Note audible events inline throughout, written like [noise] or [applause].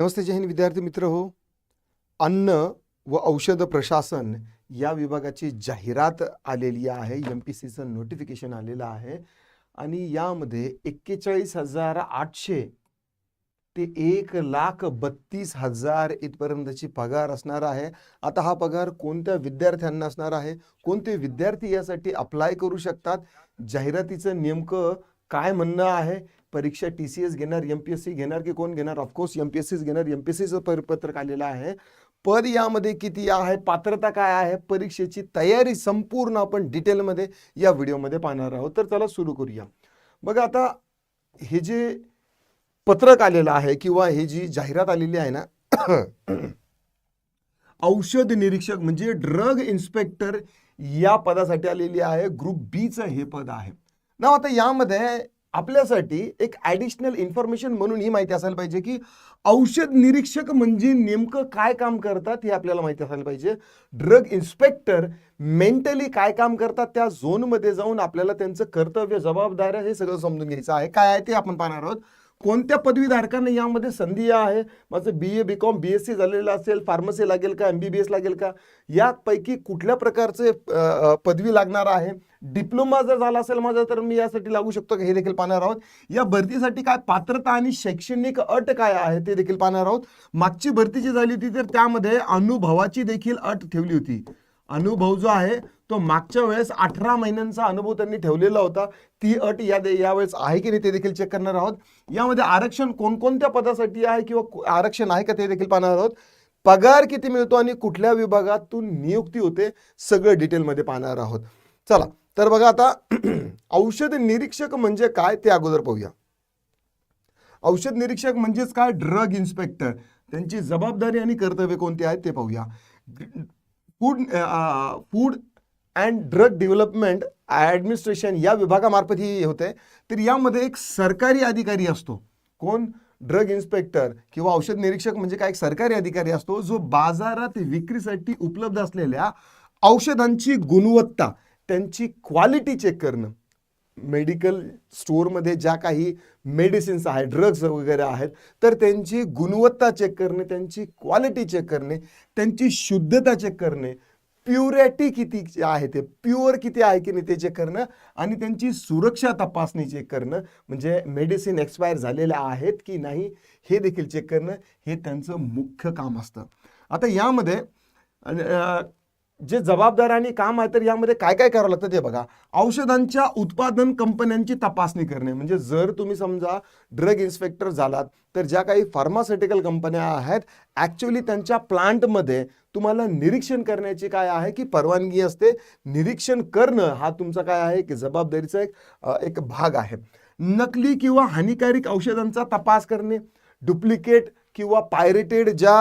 नमस्ते जय हिंद विद्यार्थी मित्र हो. अन्न व औषध प्रशासन या विभागाची जाहिरात आलेली आहे. एम पी सीचं नोटिफिकेशन आलेलं आहे. आणि यामध्ये एक्केचाळीस हजार आठशे ते एक लाख बत्तीस हजार इथपर्यंतची पगार असणार आहे. आता हा पगार कोणत्या विद्यार्थ्यांना असणार आहे? कोणते विद्यार्थी यासाठी अप्लाय करू शकतात? जाहिरातीचं नेमकं काय म्हणणं आहे? परीक्षा टी सी एस घेणार एम पी एस सी घेणार की कोण घेणार? Of course M P S सीच घेणार. एम पी एस सीचं परिपत्रक आलेलं आहे. पद यामध्ये किती आहे? पात्रता काय आहे? परीक्षेची तयारी संपूर्ण आपण डिटेलमध्ये या व्हिडिओमध्ये पाहणार आहोत. तर त्याला सुरू करूया. बघा आता हे जे पत्रक आलेलं आहे किंवा हे जी जाहिरात आलेली आहे ना [coughs] औषध निरीक्षक म्हणजे ड्रग इन्स्पेक्टर या पदासाठी आलेली आहे. ग्रुप बीचं हे पद आहे. ना आता यामध्ये आपल्यासाठी एक ॲडिशनल इन्फॉर्मेशन म्हणून ही माहिती असायला पाहिजे की औषध निरीक्षक म्हणजे नेमकं काय काम करतात हे आपल्याला माहिती असायला पाहिजे. ड्रग इन्स्पेक्टर मेंटली काय काम करतात त्या झोनमध्ये जाऊन आपल्याला त्यांचं कर्तव्य जबाबदाऱ्या हे सगळं समजून घ्यायचं आहे. काय आहे ते आपण पाहणार आहोत. कोणत्या पदवीधारकांना यामध्ये संधी आहे? माझं B A B com B S C झालेलं असेल फार्मसी लागेल का एम बी बी एस लागेल का? यापैकी कुठल्या प्रकारचे पदवी लागणार आहे? डिप्लोमा जर झाला असेल माझा तर मी यासाठी लागू शकतो का? हे देखील पाहणार आहोत. या भरतीसाठी काय पात्रता आणि शैक्षणिक अट काय आहे ते देखील पाहणार आहोत. मागची भरती जी झाली होती तर त्यामध्ये अनुभवाची देखील अट ठेवली होती. अनुभव जो आहे तो मागच्या वेळेस अठरा महिन्यांचा अनुभव त्यांनी ठेवलेला होता. ती अट या यावेळेस आहे की नाही ते देखील चेक करणार आहोत. यामध्ये आरक्षण कोणकोणत्या पदासाठी आहे किंवा आरक्षण आहे का ते देखील पाहणार आहोत. पगार किती मिळतो आणि कुठल्या विभागातून नियुक्ती होते सगळं डिटेलमध्ये पाहणार आहोत. चला तर बघा आता [clears throat] औषध निरीक्षक म्हणजे काय ते अगोदर पाहूया. औषध निरीक्षक म्हणजेच काय? ड्रग इन्स्पेक्टर त्यांची जबाबदारी आणि कर्तव्य कोणती आहेत ते पाहूया. Food food and drug development administration या विभागामार्फत ही होते. तर यामध्ये एक सरकारी अधिकारी असतो. कोण? ड्रग इन्स्पेक्टर किंवा औषध निरीक्षक म्हणजे काय? एक सरकारी अधिकारी असतो जो बाजारात विक्रीसाठी उपलब्ध असलेल्या औषधांची गुणवत्ता त्यांची क्वालिटी चेक करणं. मेडिकल स्टोअरमध्ये ज्या काही मेडिसिन्स आहेत ड्रग्ज वगैरे आहेत तर त्यांची गुणवत्ता चेक करणे त्यांची क्वालिटी चेक करणे त्यांची शुद्धता चेक करणे प्युरिटी किती आहे ते? प्युअर किती आहे की नाही ते चेक करणं आणि त्यांची सुरक्षा तपासणी चेक करणं. म्हणजे मेडिसिन एक्सपायर झालेल्या आहेत की नाही हे देखील चेक करणं हे त्यांचं मुख्य काम असतं. आता यामध्ये जे जबाबदार आणि काम आहे तर यामध्ये काय काय करावं लागतं ते बघा. औषधांच्या उत्पादन कंपन्यांची तपासणी करणे. म्हणजे जर तुम्ही समजा ड्रग इन्स्पेक्टर झालात तर ज्या काही फार्मास्युटिकल कंपन्या आहेत ॲक्च्युली त्यांच्या प्लांटमध्ये तुम्हाला निरीक्षण करण्याची काय आहे की परवानगी असते? निरीक्षण करणं हा तुमचा काय आहे? की जबाबदारीचा एक एक भाग आहे. नकली किंवा हानिकारक औषधांचा तपास करणे डुप्लिकेट किंवा पायरेटेड ज्या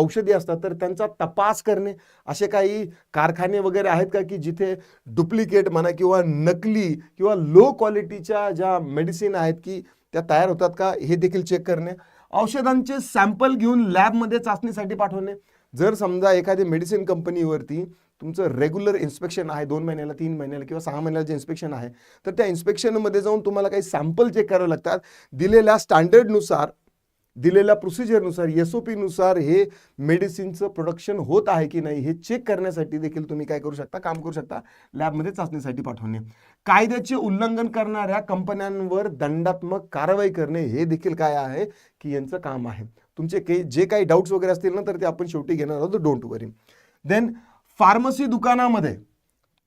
औषधी असतात तर त्यांचा तपास करणे असे काही कारखाने वगैरे आहेत का की जिथे डुप्लिकेट म्हणा किंवा नकली किंवा लो क्वालिटीच्या ज्या मेडिसिन आहेत की त्या तयार होतात का हे देखील चेक करणे. औषधांचे सॅम्पल घेऊन लॅबमध्ये चाचणीसाठी पाठवणे. जर समजा एखादी मेडिसिन कंपनीवरती तुमचं रेग्युलर इन्स्पेक्शन आहे दोन महिन्याला तीन महिन्याला किंवा सहा महिन्याला जे इन्स्पेक्शन आहे तर त्या इन्स्पेक्शनमध्ये जाऊन तुम्हाला काही सॅम्पल चेक करावे लागतात. दिलेल्या स्टँडर्डनुसार दिलेल्या प्रोसिजरनुसार एस ओ पीनुसार हे मेडिसिनचं प्रोडक्शन होत आहे की नाही हे चेक करण्यासाठी देखील तुम्ही काय करू शकता काम करू शकता लॅबमध्ये चाचणीसाठी पाठवणे. कायद्याचे उल्लंघन करणाऱ्या कंपन्यांवर दंडात्मक कारवाई करणे हे देखील काय आहे की यांचं काम आहे. तुमचे काही जे काही डाऊट्स वगैरे असतील ना तर ते आपण शेवटी घेणार आहोत. डोंट वरी देन फार्मसी दुकानामध्ये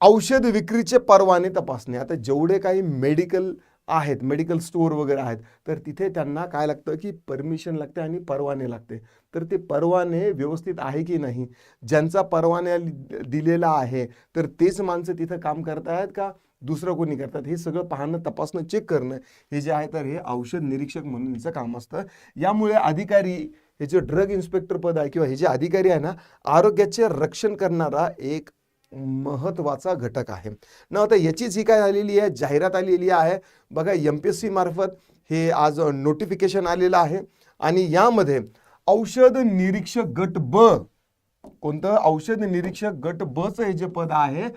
औषध विक्रीचे परवाने तपासणे. आता जेवढे काही मेडिकल आहेत मेडिकल स्टोअर वगैरे आहेत तर तिथे त्यांना काय लागतं की परमिशन लागते आणि परवाने लागते. तर ते परवाने व्यवस्थित आहे की नाही? ज्यांचा परवाने दिलेला आहे तर तेच माणसं तिथं काम करतायत का? दुसरं कोणी करतात हे सगळं पाहणं तपासणं चेक करणं हे जे आहे तर हे औषध निरीक्षक म्हणून याचं काम असतं. यामुळे अधिकारी हे जे ड्रग इन्स्पेक्टर पद आहे किंवा हे जे अधिकारी आहे ना आरोग्याचे रक्षण करणारा एक महत्त्वाचा घटक आहे. ना आता याचीच ही काय आलेली आहे जाहिरात आलेली आहे. बघा एम पी एस सी मार्फत हे आज नोटिफिकेशन आलेलं आहे. आणि यामध्ये औषध निरीक्षक गट ब कोणतं? औषध निरीक्षक गट बचं हे जे पद आहे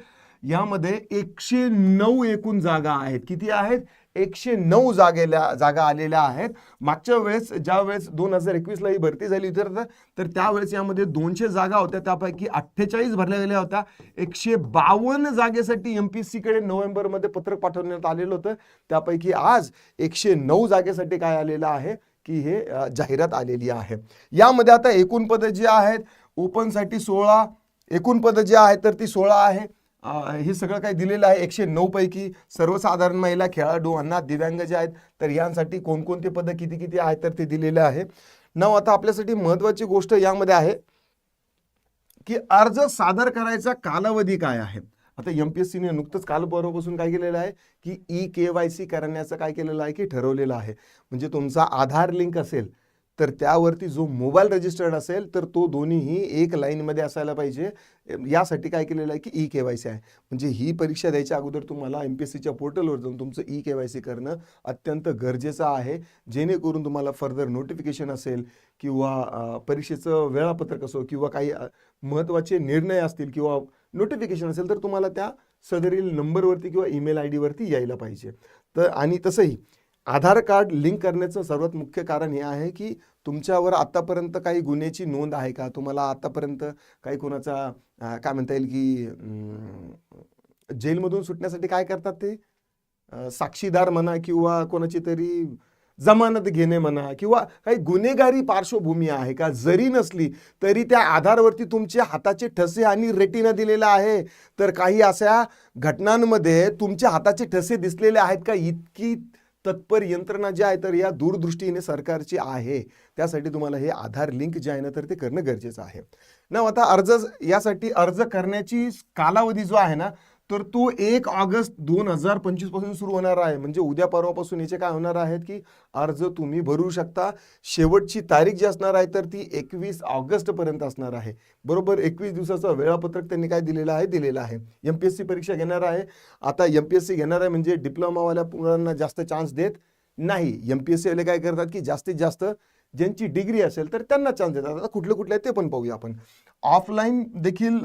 यामध्ये एकशे नऊ एकूण जागा आहेत. किती आहेत? एकशे नऊ जागेल्या जागा आलेल्या आहेत. मागच्या वेळेस ज्या वेळेस दोन हजार एकवीसला ही भरती झाली होती तर त्यावेळेस यामध्ये दोनशे जागा होत्या. त्यापैकी अठ्ठेचाळीस भरल्या गेल्या होत्या. एकशे बावन्न जागेसाठी एम पी कडे नोव्हेंबरमध्ये पत्रक पाठवण्यात आलेलं होतं. त्यापैकी आज एकशे नऊ जागेसाठी काय आलेलं आहे? की हे जाहिरात आलेली आहे. यामध्ये आता एकूण पदं जी आहेत ओपनसाठी सोळा एकूण पदं जी आहेत तर ती सोळा आहे. हे सगळं काही दिलेलं आहे. एकशे नऊ पैकी सर्वसाधारण महिला खेळाडूंना दिव्यांग जे आहेत तर यांसाठी कोणकोणते पदं किती किती आहेत तर ते दिलेले आहे. नऊ आता आपल्यासाठी महत्त्वाची गोष्ट यामध्ये आहे की अर्ज सादर करायचा कालावधी काय आहे? आता एम पी एस सीने नुकतंच काल परवापासून काय केलेलं आहे की ई के वाय सी करण्याचं काय केलेलं आहे की ठरवलेलं आहे. म्हणजे तुमचा आधार लिंक असेल तर त्यावरती जो मोबाईल रजिस्टर्ड असेल तर तो दोन्हीही एक लाईनमध्ये असायला पाहिजे. यासाठी काय केलेलं आहे की ई के वाय सी आहे. म्हणजे ही परीक्षा द्यायच्या अगोदर तुम्हाला एम पी एस सीच्या पोर्टलवर जाऊन तुमचं ई के वाय सी करणं अत्यंत गरजेचं आहे. जेणेकरून तुम्हाला फर्दर नोटिफिकेशन असेल किंवा परीक्षेचं वेळापत्रक असो किंवा काही महत्त्वाचे निर्णय असतील किंवा नोटिफिकेशन असेल तर तुम्हाला त्या सदरील नंबरवरती किंवा ईमेल आय डीवरती यायला पाहिजे. तर आणि तसंही आधार कार्ड लिंक करण्याचं सर्वात मुख्य कारण हे आहे की तुमच्यावर आत्तापर्यंत काही गुन्ह्याची नोंद आहे का? तुम्हाला आत्तापर्यंत काही कोणाचा काय म्हणता येईल की जेलमधून सुटण्यासाठी काय करतात ते? साक्षीदार म्हणा किंवा कोणाची तरी जमानत घेणे म्हणा किंवा काही गुन्हेगारी पार्श्वभूमी आहे का? जरी नसली तरी त्या आधारवरती तुमचे हाताचे ठसे आणि रेटिना दिलेला आहे. तर काही अशा घटनांमध्ये तुमच्या हाताचे ठसे दिसलेले आहेत का? इतकी तत्पर यंत्रणा जी आहे तर या दूरदृष्टीने सरकारची आहे. त्यासाठी तुम्हाला हे आधार लिंक जे आहे ना तर ते करणं गरजेचं आहे. ना आता अर्ज यासाठी अर्ज करण्याची कालावधी जो आहे ना तर तो एक ऑगस्ट दोन हजार पंचवीसपासून सुरू होणार आहे. म्हणजे उद्या परवापासून याचे काय होणार आहेत की अर्ज तुम्ही भरू शकता. शेवटची तारीख जी असणार आहे तर ती एकवीस ऑगस्ट पर्यंत असणार आहे. बरोबर एकवीस दिवसाचं वेळापत्रक त्यांनी काय दिलेलं आहे? दिलेलं आहे. एम पी एस सी परीक्षा घेणार आहे. आता एम पी एस सी घेणार आहे म्हणजे डिप्लोमावाल्या मुलांना जास्त चान्स देत नाही. एम पी एस सीवाले काय करतात की जास्तीत जास्त ज्यांची डिग्री असेल तर त्यांना चान्स देतात. आता कुठले कुठले आहेत ते पण पाहूया आपण. ऑफलाईन देखील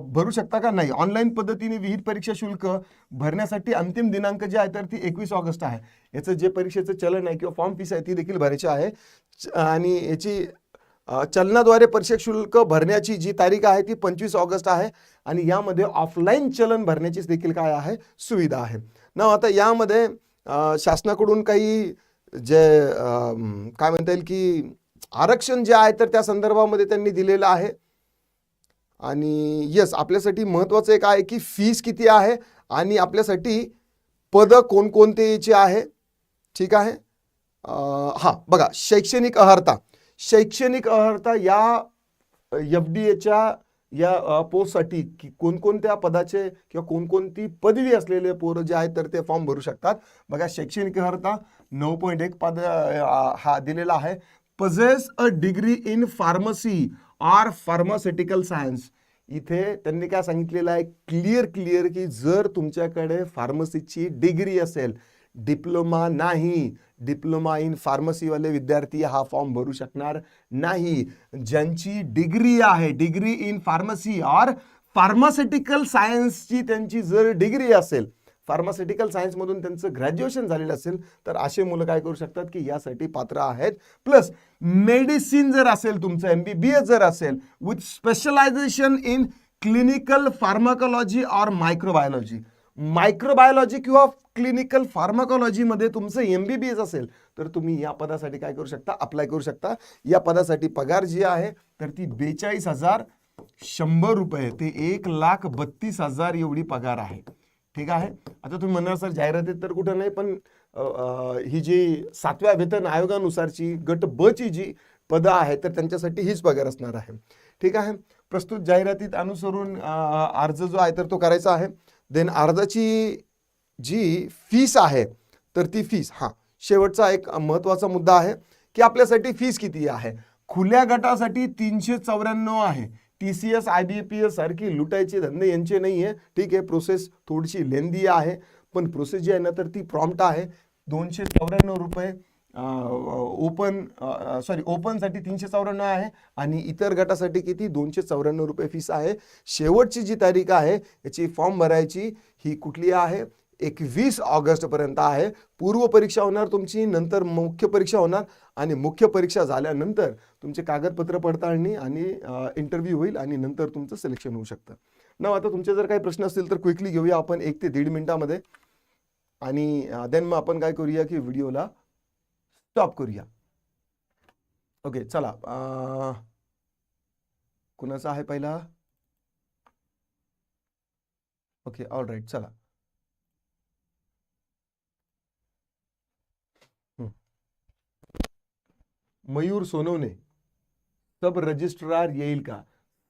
भरू शकता का? नाही. ऑनलाईन पद्धतीने विहित परीक्षा शुल्क भरण्यासाठी अंतिम दिनांक जे आहे तर ती एकवीस ऑगस्ट आहे. याचं जे परीक्षेचं चलन आहे किंवा फॉर्म फीस आहे ती देखील भरायची आहे. च- आणि याची चलनाद्वारे परीक्षा शुल्क भरण्याची जी तारीख आहे ती पंचवीस ऑगस्ट आहे. आणि यामध्ये ऑफलाईन चलन भरण्याची देखील काय आहे? सुविधा आहे. ना आता यामध्ये शासनाकडून काही जे काय म्हणता येईल की आरक्षण जे आहे तर त्या संदर्भामध्ये त्यांनी दिलेलं आहे. आणि यस आपल्यासाठी महत्त्वाचं एक आहे की फीस किती आहे आणि आपल्यासाठी पदं कोणकोणतेची आहे. ठीक आहे? हां बघा शैक्षणिक अर्हता शैक्षणिक अर्हता या एफ डी एच्या या पोस्टसाठी की कोणकोणत्या पदाचे किंवा कोणकोणती पदवी असलेले पोरं जे आहेत तर ते फॉर्म भरू शकतात. बघा शैक्षणिक अर्हता नऊ पॉईंट एक पद हा दिलेला आहे. Possess a degree in pharmacy or pharmaceutical science इथे त्यांनी काय सांगितलेलं आहे? क्लिअर क्लिअर की जर तुमच्याकडे फार्मसीची डिग्री असेल डिप्लोमा नाही डिप्लोमा इन फार्मसीवाले विद्यार्थी हा फॉर्म भरू शकणार नाही. ज्यांची डिग्री आहे degree in pharmacy or pharmaceutical सायन्सची त्यांची जर डिग्री असेल फार्मास्युटिकल सायन्समधून त्यांचं ग्रॅज्युएशन झालेलं असेल तर असे मुलं काय करू शकतात की यासाठी पात्र आहेत. प्लस मेडिसिन जर असेल तुमचं एम बी बी एस जर असेल with specialisation in clinical pharmacology or microbiology microbiology किंवा क्लिनिकल फार्माकोलॉजीमध्ये तुमचं एम बी बी एस असेल तर तुम्ही या पदासाठी काय करू शकता? अप्लाय करू शकता. या पदासाठी पगार जी आहे तर ती बेचाळीस हजार शंभर रुपये ते एक लाख बत्तीस हजार एवढी पगार आहे. ठीक आहे? आता तुम्ही म्हणणार सर जाहिरातीत तर कुठं नाही पण ही जी सातव्या वेतन आयोगानुसारची गट ब ची जी पदं आहेत तर त्यांच्यासाठी हीच पगार असणार आहे. ठीक आहे? प्रस्तुत जाहिरातीत अनुसरून अर्ज जो आहे तर तो करायचा आहे. देन अर्जाची जी फीस आहे तर ती फीस हां शेवटचा एक महत्त्वाचा मुद्दा आहे की आपल्यासाठी फीस किती आहे? खुल्या गटासाठी तीनशे चौऱ्याण्णव आहे. T C S I B P S सारखी लुटायचे धंदे यांचे नाही आहे ठीक आहे प्रोसेस थोडीशी लेंदी आहे पण प्रोसेस जी आहे ना तर ती प्रॉम्प्ट आहे. दोनशे चौऱ्याण्णव रुपये ओपन सॉरी ओपनसाठी तीनशे चौऱ्याण्णव आहे आणि इतर गटासाठी किती? दोनशे चौऱ्याण्णव रुपये फीस आहे. शेवटची जी तारीख आहे याची फॉर्म भरायची ही कुठली आहे? एकवीस ऑगस्टपर्यंत आहे. पूर्व परीक्षा होणार तुमची नंतर मुख्य परीक्षा होणार आणि मुख्य परीक्षा झाल्यानंतर तुमचे कागदपत्र पडताळणी आणि इंटरव्ह्यू होईल आणि नंतर तुमचं सिलेक्शन होऊ शकतं. ना आता तुमचे जर काही प्रश्न असतील तर क्विकली घेऊया आपण एक ते दीड मिनिटामध्ये. आणि देन मग आपण काय करूया की व्हिडिओला स्टॉप करूया. ओके चला कुणाचा आहे पहिला? ओके ऑल राईट चला. मयूर सोनवणे. सब रजिस्ट्रार येईल का?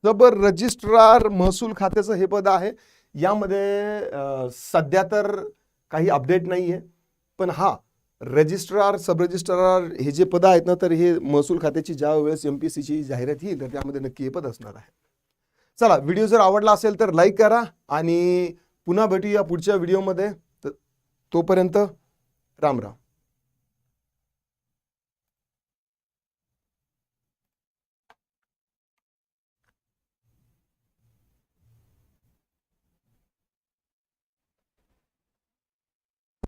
सब रजिस्ट्रार महसूल खात्याचं हे पद आहे. यामध्ये सध्या तर काही अपडेट नाही आहे पण हा रजिस्ट्रार सब रजिस्ट्रार हे जे पद आहेत ना तर हे महसूल खात्याची ज्या वेळेस एम पी ची जाहिरात येईल तर त्यामध्ये नक्की हे पद असणार आहे. चला व्हिडिओ जर आवडला असेल तर लाईक करा आणि पुन्हा भेटूया पुढच्या व्हिडिओमध्ये. तर तोपर्यंत राम राम.